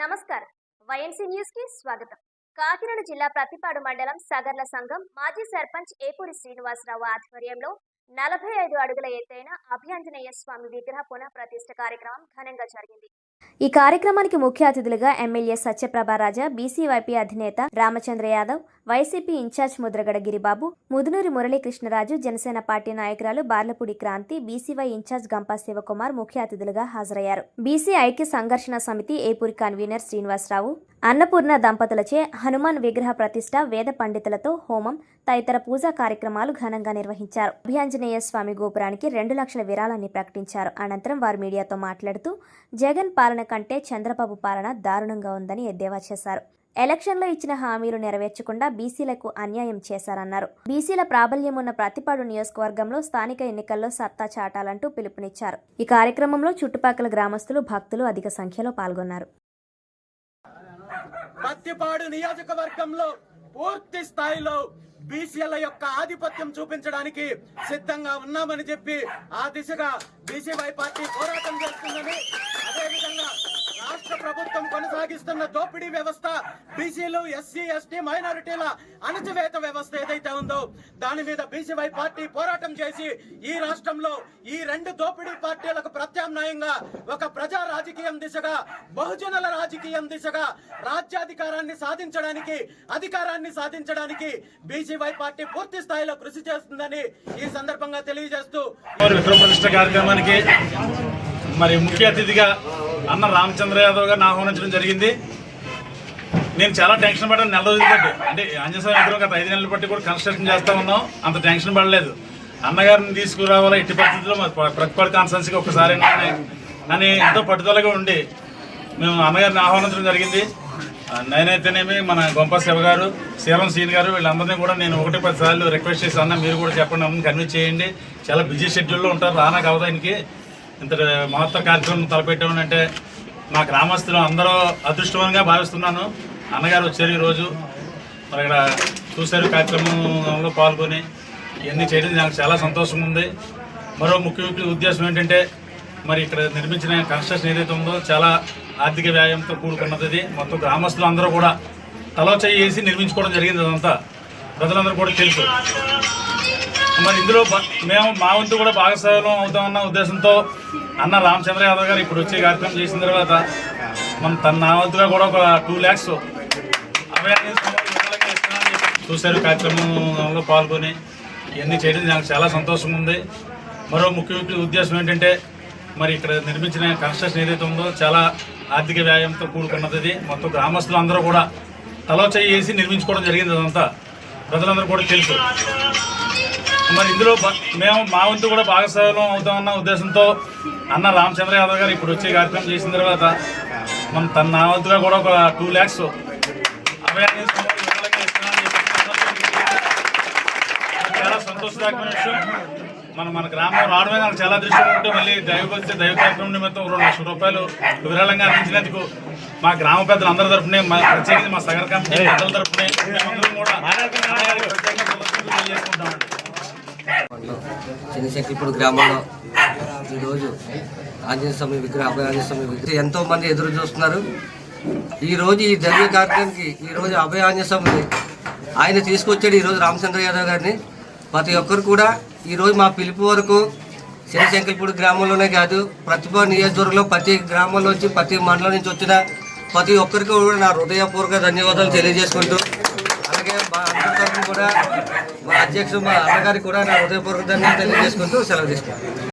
నమస్కారం. వైఎంసీ న్యూస్కి స్వాగతం. కాకినాడ జిల్లా ప్రతిపాడు మండలం సగర్ల సంఘం మాజీ సర్పంచ్ ఏపూరి శ్రీనివాసరావు ఆధ్వర్యంలో నలభై ఐదు అడుగుల ఎత్తైన అభ్యంజనేయ స్వామి విగ్రహ పునః ప్రతిష్ఠ కార్యక్రమం ఘనంగా జరిగింది. ఈ కార్యక్రమానికి ముఖ్య అతిథులుగా ఎమ్మెల్యే సత్యప్రభారాజా బీసీవైపీ అధినేత Ramachandra Yadav YCP incharge Mudragada Giribabu Mudunuri Muralikrishna Raju Janasena party నాయకురాలు బార్లపూడి క్రాంతి బీసీవై ఇన్ఛార్జ్ గంపా శివకుమార్ ముఖ్య అతిథులుగా హాజరయ్యారు. బీసీ ఐక్య సంఘర్షణ సమితి ఏపూరి కన్వీనర్ శ్రీనివాసరావు అన్నపూర్ణ దంపతులచే హనుమాన్ విగ్రహ ప్రతిష్ట వేద పండితులతో హోమం తదితర పూజా కార్యక్రమాలు ఘనంగా నిర్వహించారు. అభ్యాంజనేయ స్వామి గోపురానికి రెండు లక్షల విరాళాన్ని ప్రకటించారు. అనంతరం వారు మీడియాతో మాట్లాడుతూ జగన్ పాలన కంటే చంద్రబాబు పాలన దారుణంగా ఉందని ఎద్దేవా చేశారు. ఎలక్షన్లో ఇచ్చిన హామీలు నెరవేర్చకుండా బీసీలకు అన్యాయం చేశారన్నారు. బీసీల ప్రాబల్యం ఉన్న ప్రతిపాడు నియోజకవర్గంలో స్థానిక ఎన్నికల్లో సత్తా చాటాలంటూ పిలుపునిచ్చారు. ఈ కార్యక్రమంలో చుట్టుపక్కల గ్రామస్తులు భక్తులు అధిక సంఖ్యలో పాల్గొన్నారు. పత్తిపాడు నియోజకవర్గంలో పూర్తి స్థాయిలో బీసీల యొక్క ఆధిపత్యం చూపించడానికి సిద్ధంగా ఉన్నామని చెప్పి ఆ దిశగా బీసీవై పార్టీ పోరాటం చేస్తుందని అదేవిధంగా రాష్ట్ర ప్రభుత్వం కొనసాగిస్తున్న దోపిడీ వ్యవస్థ బీసీలు ఎస్సీ ఎస్టీ మైనారిటీల అణచివేత వ్యవస్థ ఏదైతే ఉందో దాని మీద బీసీవై పార్టీ పోరాటం చేసి ఈ రాష్ట్రంలో ఈ రెండు దోపిడీ పార్టీలకు ప్రత్యామ్నాయంగా ఒక ప్రజా రాజకీయం దిశగా బహుజనుల రాజకీయం దిశగా రాజ్యాధికారాన్ని సాధించడానికి అధికారాన్ని సాధించడానికి బీసీవై పార్టీ పూర్తి స్థాయిలో కృషి చేస్తుందని ఈ సందర్భంగా తెలియజేస్తూ కార్యక్రమానికి మరి ముఖ్య అతిథిగా అన్న రామచంద్ర యాదవ్ గారిని ఆహ్వానించడం జరిగింది. నేను చాలా టెన్షన్ పడ్డాను నెల రోజులు బట్టి అంటే అంజస్వామి విగ్రహం గత ఐదు నెలల బట్టి కూడా కన్స్ట్రక్షన్ చేస్తా ఉన్నాం. అంత టెన్షన్ పడలేదు. అన్నగారిని తీసుకురావాలా ఎట్టి పరిస్థితుల్లో? మరి ప్ర- ప్రతిపాడు కాన్ఫరెన్స్కి ఒకసారి నన్ను ఎంతో పట్టుదలగా ఉండి మేము అన్నగారిని ఆహ్వానించడం జరిగింది. నేనైతేనేమి మన గొంప శివ గారు శీలం సీన్ గారు వీళ్ళందరినీ కూడా నేను ఒకటి పది సార్లు రిక్వెస్ట్ చేసి అన్న మీరు కూడా చెప్పండి అమ్మని కన్విన్స్ చేయండి. చాలా బిజీ షెడ్యూల్లో ఉంటారు రానా కవదానికి ఇంత మహత్వ కార్యక్రమం తలపెట్టడం అంటే మా గ్రామస్తులు అందరూ అదృష్టవంగా భావిస్తున్నాను. అన్నగారు వచ్చారు ఈరోజు. మరి ఇక్కడ చూశారు కార్యక్రమంలో పాల్గొని ఇవన్నీ చేయడం నాకు చాలా సంతోషం ఉంది. మరో ముఖ్య ముఖ్య ఉద్దేశం ఏంటంటే మరి ఇక్కడ నిర్మించిన కన్స్ట్రక్షన్ ఏదైతే ఉందో చాలా ఆర్థిక వ్యాయంతో కూడుకున్నది మొత్తం గ్రామస్తులు అందరూ కూడా తలో చేసి నిర్మించుకోవడం జరిగింది అదంతా. ప్రజలందరూ కూడా తెలుసు. మరి ఇందులో మేము మా వంతు కూడా భాగస్వామ్యం అవుతామన్న ఉద్దేశంతో అన్న రామచంద్ర యాదవ్ గారు ఇప్పుడు వచ్చే కార్యక్రమం చేసిన తర్వాత మనం తన నా వంతుగా కూడా ఒక టూ ల్యాక్స్ అవేర్నెస్ చూశారు. కార్యక్రమంలో పాల్గొని ఇవన్నీ చేయడం నాకు చాలా సంతోషంగా ఉంది. మరో ముఖ్య ఉద్దేశం ఏంటంటే మరి ఇక్కడ నిర్మించిన కన్స్ట్రక్షన్ ఏదైతే ఉందో చాలా ఆర్థిక వ్యాయంతో కూడుకున్నది మొత్తం గ్రామస్తులు అందరూ కూడా తలోచయి వేసి నిర్మించుకోవడం జరిగింది అదంతా. ప్రజలందరూ కూడా తెలుసు. మరి ఇందులో మేము మా వంతు కూడా భాగస్వామ్యం అవుతామన్న ఉద్దేశంతో అన్న రామచంద్ర యాదవ్ గారు ఇప్పుడు వచ్చే కార్యక్రమం చేసిన తర్వాత మన తన నా వంతుగా కూడా ఒక టూ ల్యాక్స్ అవేర్నెస్ చాలా సంతోషదాయకమైన విషయం మన మన గ్రామం రావడమే నాకు చాలా దృష్టి ఉంటే మళ్ళీ దైవభక్తి దైవ కార్యక్రమం నిమిత్తం రెండు లక్షల రూపాయలు విరాళంగా అందించినందుకు మా గ్రామ పెద్దలు అందరి తరపునే మా ప్రత్యేకించి మా సగర కమిటీ పెద్దల తరపునే మేమందరం కూడా ప్రత్యేకంగా కృతజ్ఞతలు తెలియజేసుకుంటామండి. చిన్నశంకిపూడి గ్రామంలో ఈరోజు ఆంజనేయ స్వామి విగ్రహ అభయ ఆంజనేయ స్వామి విగ్రహం. ఎంతో మంది ఎదురు చూస్తున్నారు. ఈ రోజు ఈ జరిగే కార్యక్రమానికి ఈరోజు అభయ ఆంజనేయ స్వామి ఆయన తీసుకొచ్చాడు ఈరోజు రామచంద్ర యాదవ్ గారిని. ప్రతి ఒక్కరు కూడా ఈరోజు మా పిలుపు వరకు చిన్నశంకిపూడి గ్రామంలోనే కాదు ప్రతిభ నియోజకవర్గంలో ప్రతి గ్రామంలో నుంచి ప్రతి మండలం నుంచి వచ్చిన ప్రతి ఒక్కరికి కూడా నా హృదయపూర్వక ధన్యవాదాలు తెలియజేసుకుంటూ అలాగే మా కూడా మా అధ్యక్షుడు మా అన్నగారికి కూడా నా హృదయపూర్వక ధన్యవాదాలు తెలియజేసుకుంటూ సెలవు తీసుకుంటాను